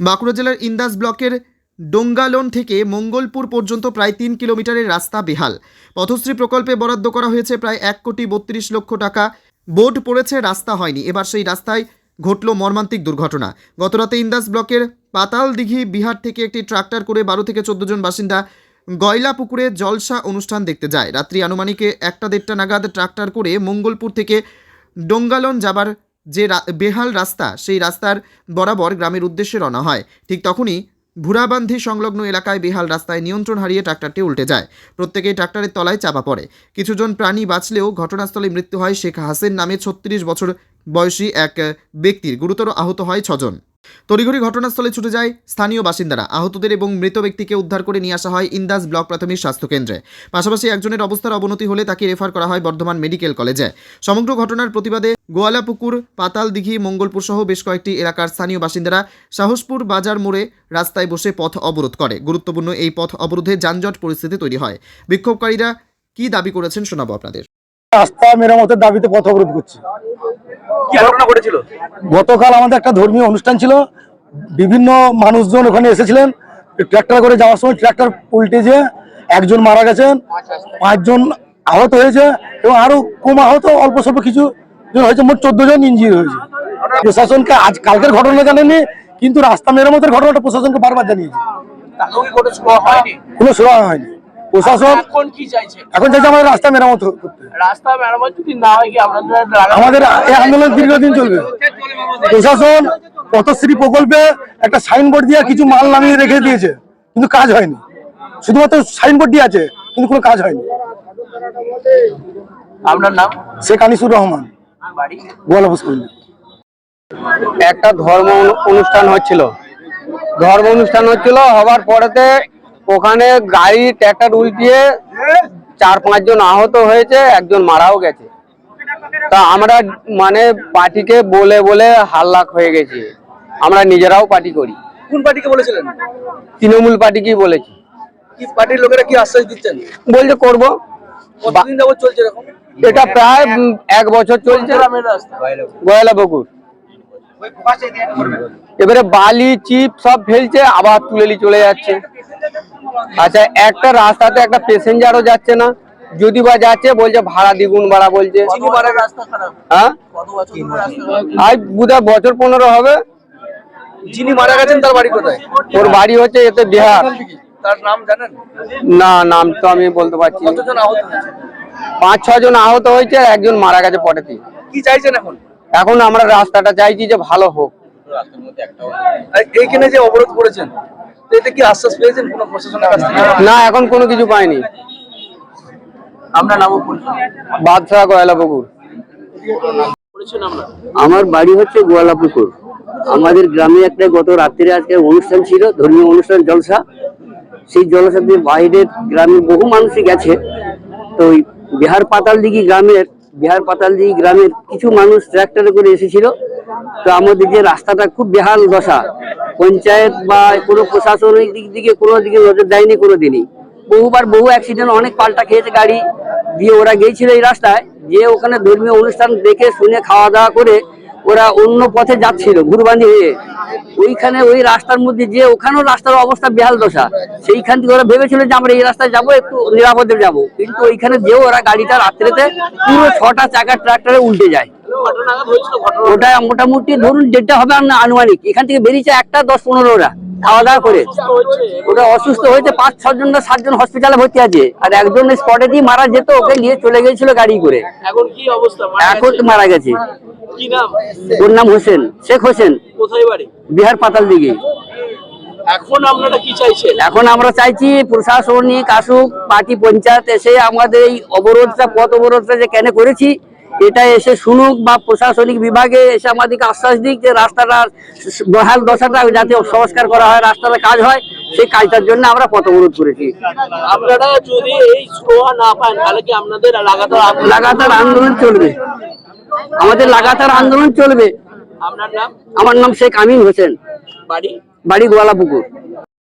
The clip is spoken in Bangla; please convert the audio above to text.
বাঁকুড়া জেলার ইন্দাস ব্লকের ডোঙ্গালন থেকে মঙ্গলপুর পর্যন্ত প্রায় তিন কিলোমিটারের রাস্তা বেহাল। পথশ্রী প্রকল্পে বরাদ্দ করা হয়েছে প্রায় এক কোটি বত্রিশ লক্ষ টাকা। বোর্ড পড়েছে, রাস্তা হয়নি। এবার সেই রাস্তায় ঘটল মর্মান্তিক দুর্ঘটনা। গতরাতে ইন্দাস ব্লকের পাতাল দিঘি বিহার থেকে একটি ট্রাক্টর করে বারো থেকে চোদ্দ জন বাসিন্দা গয়লা পুকুরে জলসা অনুষ্ঠান দেখতে যায়। রাত্রি আনুমানিকে একটা দেড়টা নাগাদ ট্রাক্টর করে মঙ্গলপুর থেকে ডোঙ্গালন যাবার যে বেহাল রাস্তা, সেই রাস্তার বরাবর গ্রামের উদ্দেশ্যে রওনা হয়। ঠিক তখনই ভুরাবান্ধি সংলগ্ন এলাকায় বেহাল রাস্তায় নিয়ন্ত্রণ হারিয়ে ট্রাক্টরটি উল্টে যায়। প্রত্যেকেই ট্রাক্টরের তলায় চাপা পড়ে। কিছুজন প্রাণী বাঁচলেও ঘটনাস্থলে মৃত্যু হয় শেখ হাসেন নামে ছত্রিশ বছর বয়সী এক ব্যক্তির। গুরুতর আহত হয় ছজন। তড়িঘড়ি ঘটনাস্থলে ছুটে যায় স্থানীয় বাসিন্দারা। আহতদের এবং মৃত ব্যক্তিকে উদ্ধার করে নিয়ে আসা হয় ইন্দাস ব্লক প্রাথমিক স্বাস্থ্যকেন্দ্রে পাশাপাশি একজনের অবস্থার অবনতি হলে তাকে রেফার করা হয় বর্ধমান মেডিকেল কলেজে। সমগ্র ঘটনার প্রতিবাদে গোয়ালাপুকুর পাতাল দিঘি মঙ্গলপুর সহ বেশ কয়েকটি এলাকার স্থানীয় বাসিন্দারা সাহসপুর বাজার মোড়ে রাস্তায় বসে পথ অবরোধ করে। গুরুত্বপূর্ণ এই পথ অবরোধে যানজট পরিস্থিতি তৈরি হয়। বিক্ষোভকারীরা কি দাবি করেছেন শোনাবো আপনাদের। রাস্তা মেরামতের দাবিতে পথ অবরোধ করছি। কি গতকাল আমাদের একটা ধর্মীয় অনুষ্ঠান ছিল। বিভিন্ন মানুষজন ওখানে এসেছিলেন। ট্র্যাক্টর করে যাওয়ার সময় ট্র্যাক্টর উল্টে যে একজন মারা গেছেন। পাঁচজন আহত হয়েছে এবং আরও কম আহত অল্প স্বল্প কিছু জন হয়েছে। মোট চোদ্দ জন ইঞ্জির হয়েছে। প্রশাসনকে আজ কালকের ঘটনা জানেনি কিন্তু রাস্তা মেরামতের ঘটনাটা প্রশাসনকে বারবার জানিয়েছে। কোনো শোয়া হয়নি? কোনো সুরা হয়নি। প্রশাসন? এখন কি চাইছে? এখন চাইছে আমাদের রাস্তা মেরামত করতে রাস্তা মেরামত যদি না হয় কি আপনাদের আমাদের এই আন্দোলন দীর্ঘদিন চলবে। প্রশাসন পথশ্রী প্রকল্পে একটা সাইনবোর্ড দিয়ে কিছু মাল নামিয়ে রেখে দিয়েছে কিন্তু কাজ হয়নি। শুধুমাত্র সাইনবোর্ড দিয়ে আছে কিন্তু কোনো কাজ হয়নি। আপনার নাম? শেখ আনিসুর রহমান। একটা ধর্ম অনুষ্ঠান হচ্ছিল। ধর্ম অনুষ্ঠান হচ্ছিল হবার পরেতে ওখানে গাড়ি ট্র্যাক্টর উল্টিয়ে চার পাঁচজন আহত হয়েছে একজন মারাও গেছে। তা আমরা মানে পার্টিকে বলে বলে হাল্লাক হয়ে গেছি। আমরা নিজেরাও পার্টি করি। কোন পার্টিকে বলেছিলেন? তৃণমূল পার্টিকেই বলেছি। কি পার্টির লোকেরা কি আশ্বাস দিচ্ছেন? বলছে করব। কতদিন যাবত চলছে এরকম? এটা প্রায় এক বছর চলছে। গয়লা বকুর। এবারে বালি চিপ সব ফেলছে আবার তুলে চলে যাচ্ছে। আচ্ছা একটা রাস্তাতে একটা প্যাসেঞ্জারও যাচ্ছে না যদি বা যাচ্ছে বলছে ভাড়া দ্বিগুণ ভাড়া বলছে। রাস্তা খারাপ? হ্যাঁ? বছর? আজ পনেরো হবে। যিনি মারা গেছেন তার বাড়ি কোথায়? ওর বাড়ি হচ্ছে এতে বিহার। তার নাম জানেন? না নাম তো আমি বলতে পারছি পাঁচ ছ জন আহত হয়েছে আর একজন মারা গেছে পরেতে কি চাইছেন এখন? এখন আমরা রাস্তাটা চাইছি যে ভালো হোক। এইখানে যে অবরোধ করেছেন এতে কি আশ্বাস পেয়েছেন কোনো প্রশাসনের কাছ থেকে? না এখন কোনো কিছু পাইনি। আমরা পরিচয়? বাদশাহ গয়লা পুকুর করেছেন আমরা আমার বাড়ি হচ্ছে গোয়ালাপুকুর। আমাদের গ্রামে একটা গত রাত্রে আজকে অনুষ্ঠান ছিল ধর্মীয় অনুষ্ঠান জলসা। সেই জলসাতে বাইরের গ্রামের বহু মানুষই গেছে। তো ওই বিহার পাতালদিঘি গ্রামের বিহার পাতালদিঘি গ্রামের কিছু মানুষ ট্র্যাক্টরে করে এসেছিল। তো আমাদের যে রাস্তাটা খুব বেহাল দশা। পঞ্চায়েত বা কোনো প্রশাসনিক দিক থেকে কোনো দিকে নজর দেয়নি কোনো দিনই বহুবার বহু অ্যাক্সিডেন্ট অনেক পাল্টা খেয়েছে গাড়ি দিয়ে ওরা গিয়েছিল এই রাস্তায়। যে ওখানে ধর্মীয় অনুষ্ঠান দেখে, শুনে খাওয়া দাওয়া করে ওরা অন্য পথে যাচ্ছিল, ঘুরবানি হয়ে। ওইখানে ওই রাস্তার মধ্যে যে ওখানেও রাস্তার অবস্থা বেহাল দশা। সেইখান থেকে ওরা ভেবেছিল যে আমরা এই রাস্তায় যাব, একটু নিরাপদে যাব। কিন্তু ওইখানে যেও ওরা গাড়িটা রাত্রেতে পুরো ছটা চাকার ট্রাক্টরে উল্টে যায়। ওটা মোটামুটি ধরুন যেটা হবে আন- আনুমানিক। এখান থেকে বেরিয়েছে একটা দশ পনেরো ওরা খাওয়া দাওয়া করে। ওটা অসুস্থ হয়েছে পাঁচ ছজন না সাতজন হসপিটালে ভর্তি আছে। আর একজন স্পটে দিয়ে মারা যেত ওকে নিয়ে চলে গেছিল গাড়ি করে। এখন কি অবস্থা? মারা এখন গেছে? মারা গেছে। ওর নাম হোসেন শেখ হোসেন। কোথায় বাড়ি? বিহার পাতাল দিকে এখন আপনারা কি চাইছেন? এখন আমরা চাইছি প্রশাসনিক আসুক পার্টি পঞ্চায়েত এসে আমাদের এই অবরোধটা পথ অবরোধটা যে কেন করেছি এটা এসে শুনুক বা প্রশাসনিক বিভাগে এসে আমাদেরকে আশ্বাস দিক যে রাস্তাটা বহাল দশাটা যাতে সংস্কার করা হয় রাস্তাটা কাজ হয় সেই কাজটার জন্য আমরা পথ অবরোধ করেছি। আপনারা যদি এই স্লোয়া না পান তাহলে কি আপনাদের লাগাতার আন্দোলন- লাগাতার আন্দোলন চলবে। আমাদের লাগাতার আন্দোলন চলবে। আপনার নাম? আমার নাম শেখ আমিন হোসেন। বাড়ি? বাড়ি গোয়ালাপুকুর।